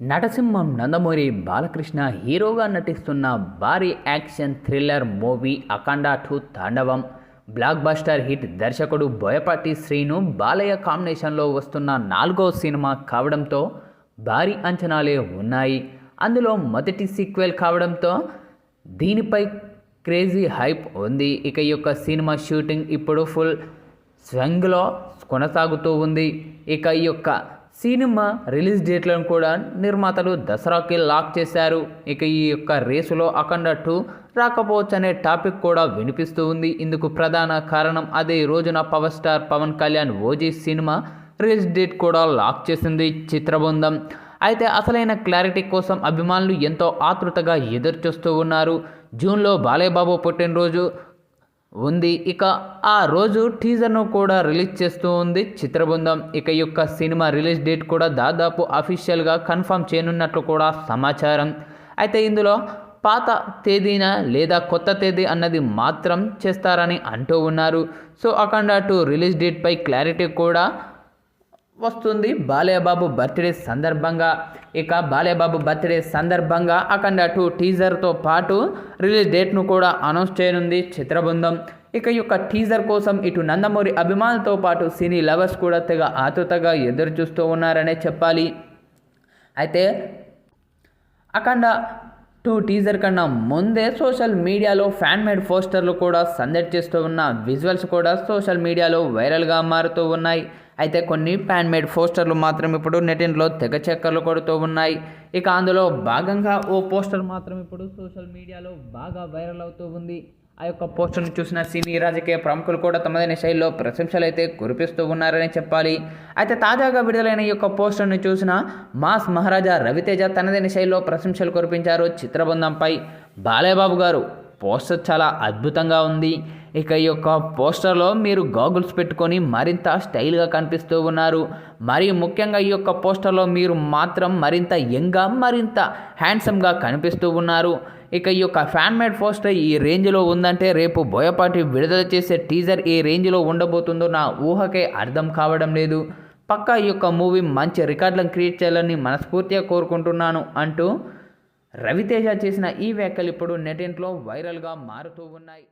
నటసింహం నందమూరి బాలకృష్ణ హీరోగా నటిస్తున్న భారీ action thriller movie Akhanda two Thandavam. Blockbuster hit దర్శకుడు బోయపాటి శ్రీను బాలయ్య కాంబినేషన్లో వస్తున్న నాలుగో సినిమా కావడంతో భారీ అంచనాలే ఉన్నాయి. అందులో మొదటి సీక్వెల్ కావడంతో దీనిపై క్రేజీ హైప్ ఉంది. ఇక ఈ యొక్క సినిమా షూటింగ్ ఇప్పుడు ఫుల్ స్వంగ్లో కొనసాగుతూ ఉంది. ఇక ఈ యొక్క సినిమా రిలీజ్ డేట్లను కూడా నిర్మాతలు దసరాకి లాక్ చేశారు. ఇక ఈ యొక్క రేసులో అఖండ టూ రాకపోవచ్చు అనే టాపిక్ కూడా వినిపిస్తూ ఉంది. ఇందుకు ప్రధాన కారణం అదే రోజున power star Pawan Kalyan OG cinema release date కూడా లాక్ చేసింది చిత్రబృందం. అయితే అసలైన క్లారిటీ కోసం అభిమానులు ఎంతో ఆతృతగా ఎదురుచూస్తూ ఉన్నారు. జూన్లో బాలయ్యబాబు పుట్టినరోజు ఉంది. ఇక ఆ రోజు టీజర్ను కూడా రిలీజ్ చేస్తూ ఉంది చిత్రబృందం. ఇక యొక్క సినిమా రిలీజ్ డేట్ కూడా దాదాపు అఫీషియల్గా కన్ఫర్మ్ చేయనున్నట్లు కూడా సమాచారం. అయితే ఇందులో పాత తేదీన లేదా కొత్త తేదీ అన్నది మాత్రం చేస్తారని అంటూ ఉన్నారు. సో అఖండ టూ రిలీజ్ డేట్పై క్లారిటీ కూడా వస్తుంది. బాలయ్యబాబు బర్త్డే సందర్భంగా ఇక బాలయ్యబాబు బర్త్డే సందర్భంగా అఖండ టూ టీజర్తో పాటు రిలీజ్ డేట్ను కూడా అనౌన్స్ చేయనుంది చిత్రబృందం. ఇక ఈ యొక్క టీజర్ కోసం ఇటు నందమూరి అభిమానులతో పాటు సినీ లవర్స్ కూడా తెగ ఆతృతగా ఎదురు చూస్తూ ఉన్నారనే చెప్పాలి. అయితే అఖండ టూ టీజర్ కన్నా ముందే సోషల్ మీడియాలో ఫ్యాన్ మేడ్ పోస్టర్లు కూడా సందడి చేస్తూ ఉన్న విజువల్స్ కూడా సోషల్ మీడియాలో వైరల్గా మారుతూ ఉన్నాయి. అయితే కొన్ని ప్యాన్ మేడ్ పోస్టర్లు మాత్రం ఇప్పుడు నెటిన్లో తెగ చెక్కర్లు కొడుతూ ఉన్నాయి. ఇక అందులో భాగంగా ఓ పోస్టర్ మాత్రం ఇప్పుడు సోషల్ మీడియాలో బాగా వైరల్ అవుతూ ఉంది. ఆ యొక్క పోస్టర్ను చూసిన సినీ రాజకీయ ప్రముఖులు కూడా తమదైన శైలిలో ప్రశంసలు అయితే కురిపిస్తూ ఉన్నారని చెప్పాలి. అయితే తాజాగా విడుదలైన ఈ యొక్క పోస్టర్ను చూసిన మాస్ మహారాజా రవితేజ తనదైన శైలిలో ప్రశంసలు కురిపించారు చిత్రబృందంపై. బాలయ్యబాబు గారు పోస్టర్ చాలా అద్భుతంగా ఉంది. ఇక ఈ యొక్క పోస్టర్లో మీరు గాగుల్స్ పెట్టుకొని మరింత స్టైల్గా కనిపిస్తూ ఉన్నారు. మరి ముఖ్యంగా ఈ యొక్క పోస్టర్లో మీరు మాత్రం మరింత యంగ్గా మరింత హ్యాండ్సమ్గా కనిపిస్తూ ఉన్నారు. ఇక ఈ యొక్క ఫ్యాన్ మేడ్ పోస్టర్ ఈ రేంజ్లో ఉందంటే రేపు బోయపాటి విడుదల చేసే టీజర్ ఏ రేంజ్లో ఉండబోతుందో నా ఊహకే అర్థం కావడం లేదు. పక్కా ఈ యొక్క మూవీ మంచి రికార్డులను క్రియేట్ చేయాలని మనస్ఫూర్తిగా కోరుకుంటున్నాను అంటూ రవితేజ చేసిన ఈ వ్యాఖ్యలు ఇప్పుడు నెటింట్లో వైరల్గా మారుతూ ఉన్నాయి.